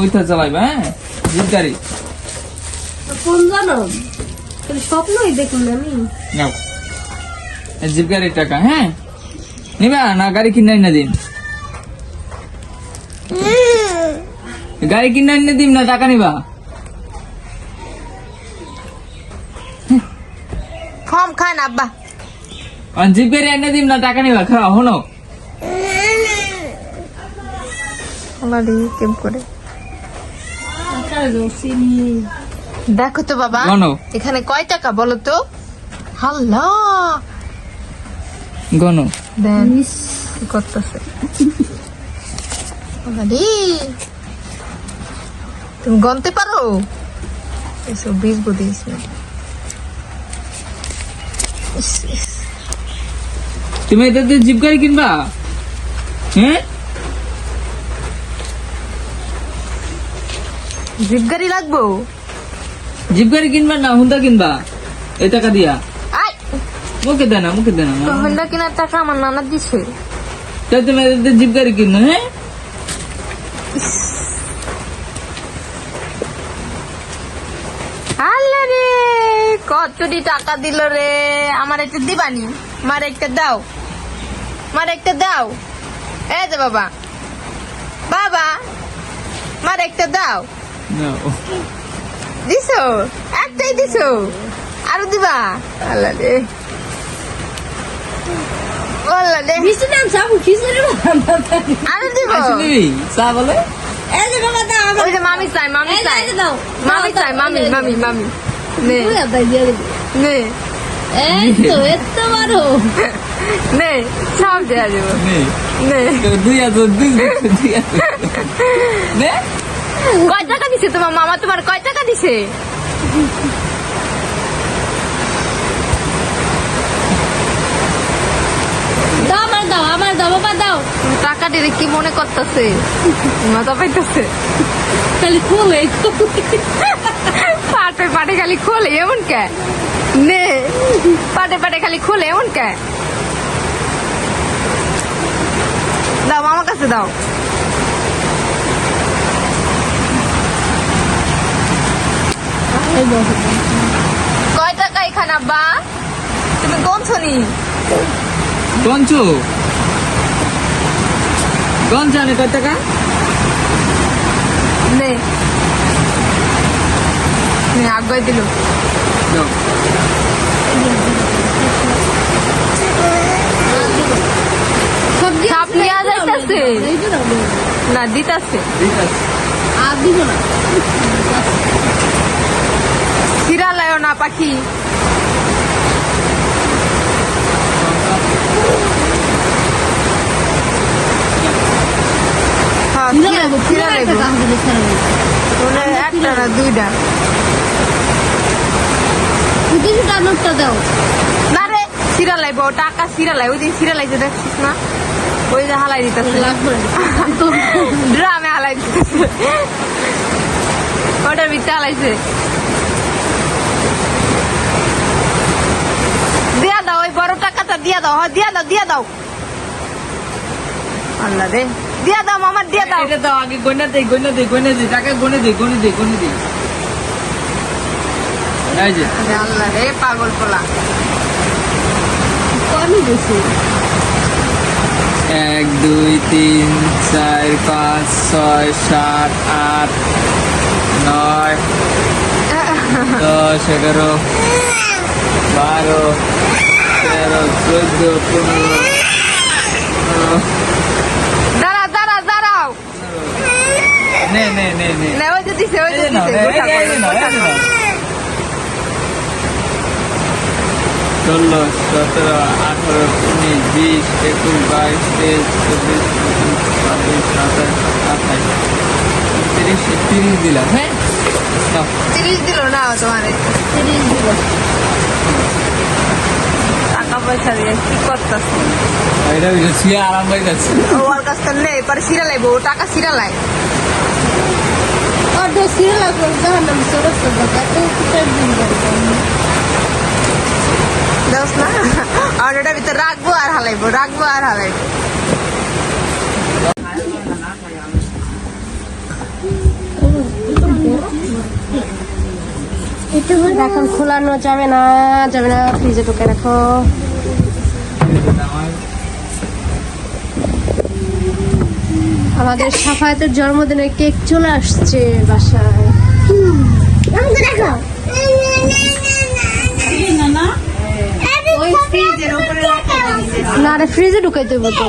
ওইটা চালাইবা হ্যাঁ? জিপ গাড়ি কোন জানো? স্বপ্নই দেখুন আমি। নাও। জিপ গাড়ির টাকা হ্যাঁ? নিবা না গাড়ি কিনে না দিন গাড়ি কিনে এনে দিম না টাকা নিবা। ফর্ম খান আব্বা। জিপ গাড়ি এনে দিম না টাকা নিবা খাও হনো? কেম করে। দেখো তো বাবা এখানে কয় টাকা বলো তো? হাল্লা। গনো করতেছে। তুমি গনতে পারো? এসব বিষ বুঝিস তুমি এটাতে জিপ গাড়ি কিনবা? হ্যাঁ? জিপ গাড়ি লাগবো। জিপ গাড়ি কিনবা না হুন্ডা কিনবা? এই টাকা দিয়া। আই! মুখে দেয় না মুখে দেয় না। হন্ডা কেনার টাকা আমার নানা দিছে। তাই তুমি জিপ গাড়ি কিনো হ্যাঁ? আল্লাহ রে কতটি টাকা দিল রে। আমার একটা দিবানি মার একটা দাও। মার একটা দাও। এই যে বাবা। বাবা মার একটা দাও। No. দিছো? একটাই দিছো? আরও দিবা? আল্লাহ রে। আল্লাহ রে। কিছু দাম যাব খিচুড়ি আরও দিব? চা বলে? এই যে বাবা দাও ওই যে মামি চাই মামি চাই। মামি চাই মামি মামি মামি। নে। দিবি। নে। এই তো এত বড় নে সব দেয়া যাব নে। নে। দুই হাজার দুই দুই নে। কয় টাকা দিছে তোমার মামা? তোমার কয় টাকা দিছে? দাও আমার দাও আমার দাও বাবা দাও। টাকা দিলে কি মনে করতেছে? মজা পাইতেছে। খালি খুলে। পাটে পাটে খালি খোলে এমন কে? নে পাটে পাটে খালি খোলে এমন কে? দাও আমার কাছে দাও। কয় টাকা এখানে আব্বা? তুমি গনছো নি? গঞ্চু গঞ্চ আনে কয় টাকা? নে। নে আগুয়াই দিল। না। দিতাছে। ঠিক আর দিব না। না পাখি। একটা না দুইটা। কিছুটা নোটটা দাও। না রে সিরা লাইব টাকা সিরা লাই ওই দিন সিরা লাইছে দেখছিস না? ওই যে হালাই দিতেছে। ড্রামে হালাই দিতেছে। ওটার ভিতরে হালাইছে। দিয়া দাও ওই বড় টাকাটা দিয়া দাও হ্যাঁ দিয়া দাও দিয়া দাও। আল্লাহ রে দিয়া দাও মামার দিয়া দাও। এটা দাও আগে গনে দেই গনে দেই গনে দেই টাকা গনে দেই গনে দেই গনে দেই। এই যে। আল্লাহ রে পাগল পোলা। কমই বেশি। এক দুই তিন চার পাঁচ ছয় সাত আট নয় দশ এগারো। বারো তেরো চোদ্দ পনেরো ষোলো, দাঁড়াও দাঁড়াও নে নে নে নে। না ওই যে দিছে ওই যে দিছে। ষোলো সতেরো আঠারো উনিশ বিশ একুশ বাইশ তেইশ চব্বিশ পঁচিশ ছাব্বিশ সাতাশ আঠাশ। তিরিশ তিরিশ দিলাম হ্যাঁ? তিরিশ দিল না তোমারে। তিরিশ দিব টাকা পয়সা দিয়ে কি করতেছ? এটা ওই যে আরাম যাচ্ছে ও ওর কাছ তো নেই পরে সিরা লাইবো ও টাকা সিরা লাই আর ওটার ভিতরে রাখব আর হালাইবো রাখব আর হালাইবো। এখন খোলানো যাবে না যাবে না ফ্রিজে ঢুকে রাখো। আমাদের সাফায়াতের জন্মদিনে কেক চলে আসছে বাসায়। না রে ফ্রিজে ঢুকাই দেবো তো।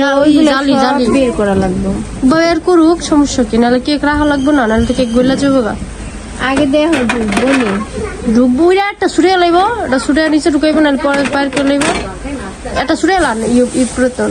যা, ওই জালি জালি। বের করা লাগবে। বের করুক সমস্যা কি? নাহলে কেক রাখা লাগবে না নাহলে তো কেক গইলা যাব গা। আগে দেহ বলি একটা সুরে লাইব একটা সুরে নিচে ঢুকাইব নাহলে পরে বাইর করে লাইব। একটা সুরে লান ই ই প্রতন।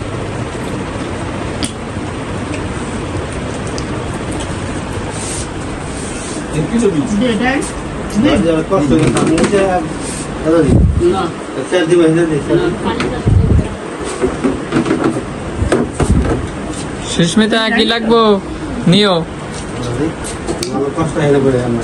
সুস্মিতা কি লাগবো? নিও। কষ্ট হয়ে পড়ে আমার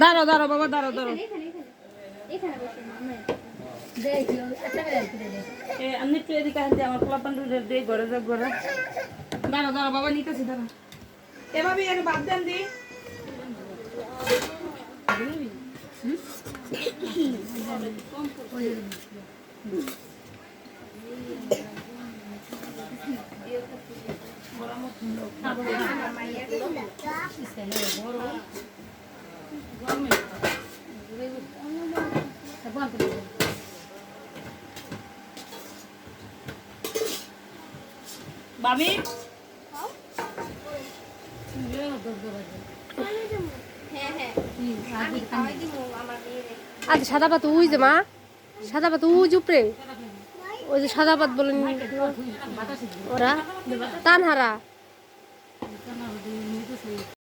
দাঁড়াও দাঁড়াও বাবা দাঁড়াও দাঁড়াও। আমি একটু এদিকে আসছি আমার পোলাপান দিয়ে ঘরে যাক ঘরে। দাঁড়াও দাঁড়াও বাবা নিতেছি দাঁড়াও। এভাবে আগে বাদ দেন দি। আচ্ছা সাদা পাত উই যে মা। সাদা পাত উই উপরে। ওই যে সাদা পাত বলেন ওরা? তানহারা। 你看那个杯你的水